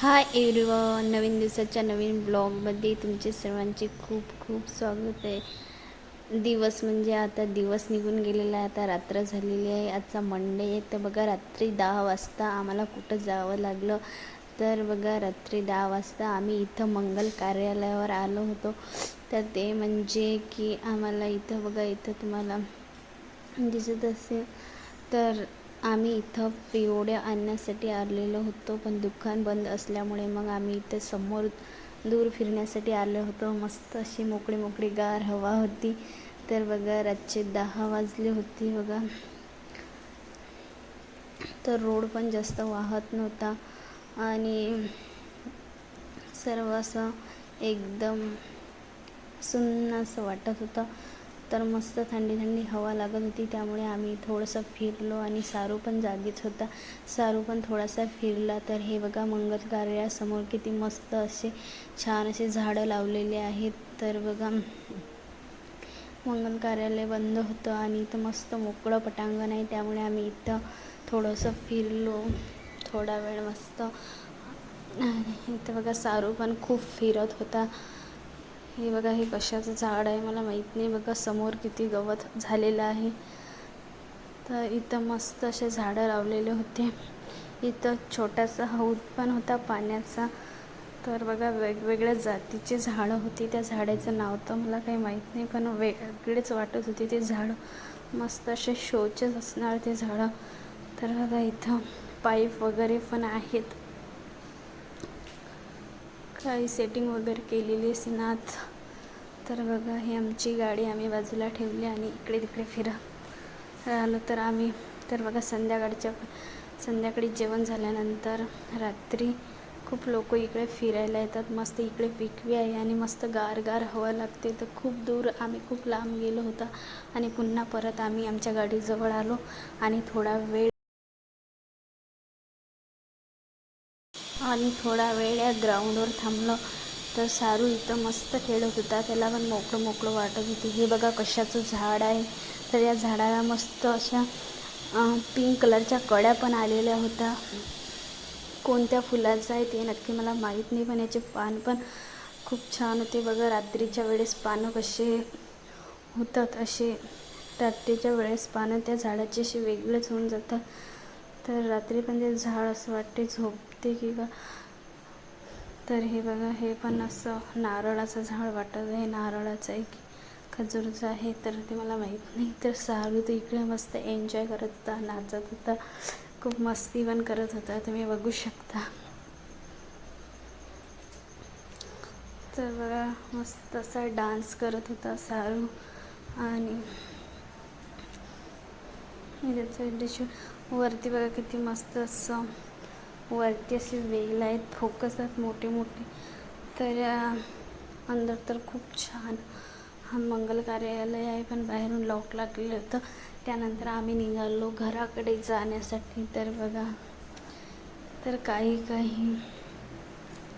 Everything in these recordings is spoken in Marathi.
हाय एव्हरीवन नवीन दिवसाच्या नवीन ब्लॉगमध्ये तुमचे सर्वांचे खूप खूप स्वागत आहे. दिवस म्हणजे आता दिवस निघून गेलेला आहे आता रात्र झालेली आहे आजचा मंडे आहे. तर बघा रात्री दहा वाजता आम्हाला कुठं जावं लागलं? तर बघा रात्री दहा वाजता आम्ही इथं मंगल कार्यालयावर आलो होतो. तर ते म्हणजे की आम्हाला इथं बघा इथं तुम्हाला दिसत असेल. तर आम्ही इथं पिवड्या आणण्यासाठी आलेलो होतो पण दुकान बंद असल्यामुळे मग आम्ही इथे समोर दूर फिरण्यासाठी आलो होतो. मस्त अशी मोकळी मोकळी गार हवा होती. तर बघा रातचे दहा वाजले होते बघा. तर रोड पण जास्त वाहत नव्हता आणि सर्व असं एकदम सुन्न असं वाटत होतं. तर मस्त थंडी थंडी हवा लागत होती त्यामुळे आम्ही थोडंसं फिरलो आणि सारू पण जागीच होता. सारू पण थोडासा फिरला तर हे बघा मंगल कार्यासमोर किती मस्त असे छान असे झाडं लावलेले आहेत. तर बघा मंगल कार्यालय बंद होतं आणि इथं मस्त मोकळं पटांगण आहे त्यामुळे आम्ही इथं थोडंसं फिरलो. थोडा वेळ मस्त आणि इथं बघा सारू पण खूप फिरत होता. हे बघा हे कशाचं झाड आहे मला माहीत नाही. बघा समोर किती गवत झालेलं आहे. तर इथं मस्त असे झाडं लावलेले होते. इथं छोटासा हौद पण होता पाण्याचा. तर बघा वेगवेगळ्या जातीचे झाडं होती. त्या झाडाचं नाव तर मला काही माहीत नाही पण वेगळेच वाटत होते ते झाडं. मस्त असे शोचेच असणार ते झाडं. तर बघा इथं पाईप वगैरे पण आहेत. काही सेटिंग वगैरे केलेली सिनात तर बघा ही आमची गाडी आम्ही बाजूला ठेवली आणि इकडे तिकडे फिरा राहिलो. तर आम्ही तर बघा संध्याकाळच्या संध्याकाळी जेवण झाल्यानंतर रात्री खूप लोक इकडे फिरायला येतात. मस्त इकडे पिकवी आहे आणि मस्त गार गार हवा लागते. तर खूप दूर आम्ही खूप लांब गेलो होता आणि पुन्हा परत आम्ही आमच्या गाडीजवळ आलो आणि थोडा वेळ आणि थोडा वेळ या ग्राउंडवर थांबलो तर सारू इथं मस्त खेळत होता. त्याला पण मोकळं मोकळं वाटत होती. हे बघा कशाचं झाड आहे. तर या झाडाला मस्त अशा पिंक कलरच्या कड्या पण आलेल्या होत्या. कोणत्या फुलाचं आहे ते नक्की मला माहीत नाही पण याचे पान पण खूप छान होते. बघा रात्रीच्या वेळेस पानं कसे होतात असे रात्रीच्या वेळेस पानं त्या झाडाचे असे वेगळेच होऊन जातात. तर रात्री पण ते झाड असं वाटते झोप झोपते किंवा तर हे बघा हे पण असं नारळाचं झाड वाटत आहे. नारळाचं आहे की खजूरचं आहे तर ते मला माहीत नाही. तर सारू तर इकडे मस्त एन्जॉय करत होता नाचत होता. खूप मस्ती पण करत होता. तुम्ही बघू शकता. तर बघा मस्त असा डान्स करत होता सारू आणि त्याचं वरती बघा किती मस्त असं वरती असे वेल आहेत फोकस आहेत मोठे मोठे. तर अंदर तर खूप छान. हा मंगल कार्यालय आहे पण बाहेरून लॉक लागलेलं होतं. त्यानंतर आम्ही निघालो घराकडे जाण्यासाठी. तर बघा तर काही काही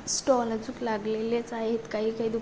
स्टॉल अजून लागलेलेच आहेत. काही काही दुक